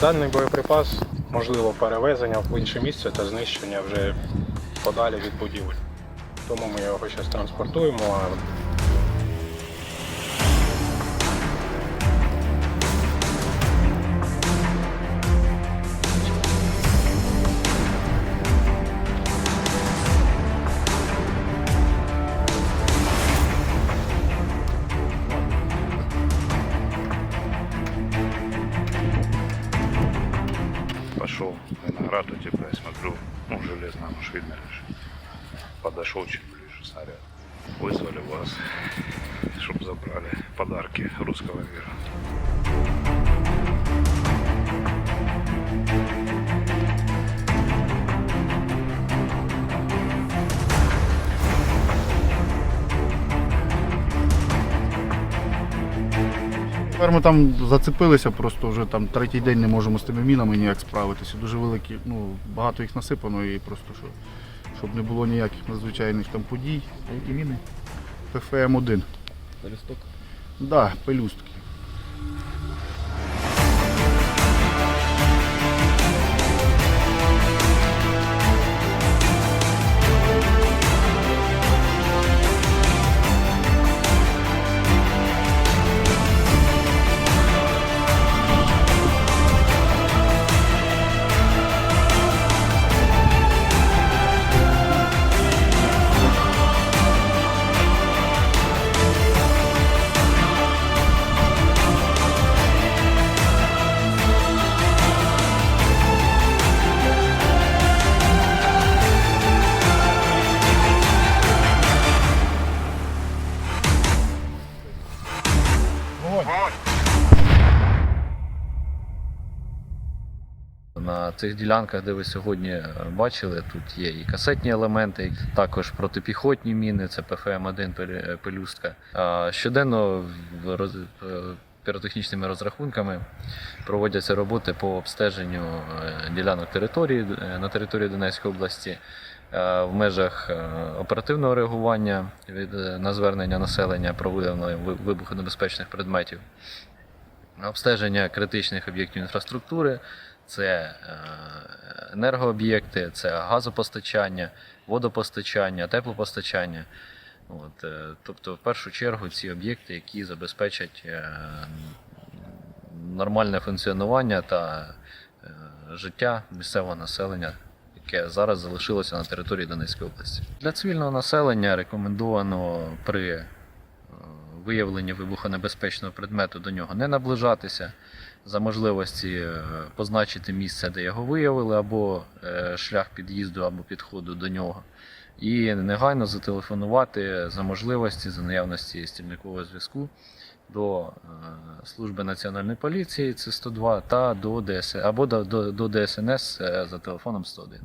Даний боєприпас можливо перевезення в інше місце та знищення вже подалі від будівель. Тому ми його зараз транспортуємо. А Пошел виноград, у тебя, я смотрю, ну, железная машина лишь. Подошел чуть ближе снаряд. Вызвали вас, чтобы забрали подарки русского мира. Тепер ми там зацепилися, просто вже там третій день не можемо з тими мінами ніяк справитися. Дуже великі, ну багато їх насипано і просто що, щоб не було ніяких надзвичайних там подій. А які міни? ПФМ-1. Пелюсток? Так, да, пелюстки. На цих ділянках, де ви сьогодні е, бачили, тут є і касетні елементи, також протипіхотні міни, це ПФМ-1 е, пелюстка. Щоденно е, піротехнічними розрахунками проводяться роботи по обстеженню ділянок території на території Донецької області в межах е, оперативного реагування від, е, на звернення населення про виявлення вибухонебезпечних предметів, обстеження критичних об'єктів інфраструктури, це е, енергооб'єкти, це газопостачання, водопостачання, теплопостачання. От, е, тобто, в першу чергу, ці об'єкти, які забезпечать е, нормальне функціонування та е, життя місцевого населення, яке зараз залишилося на території Донецької області. Для цивільного населення рекомендовано при е, виявленні вибухонебезпечного предмету до нього не наближатися, за можливості е, позначити місце, де його виявили, або е, шлях під'їзду або підходу до нього. І негайно зателефонувати за можливості, за наявності стільникового зв'язку до служби національної поліції, це 102, та до ДС або до, до, до ДСНС за телефоном 101.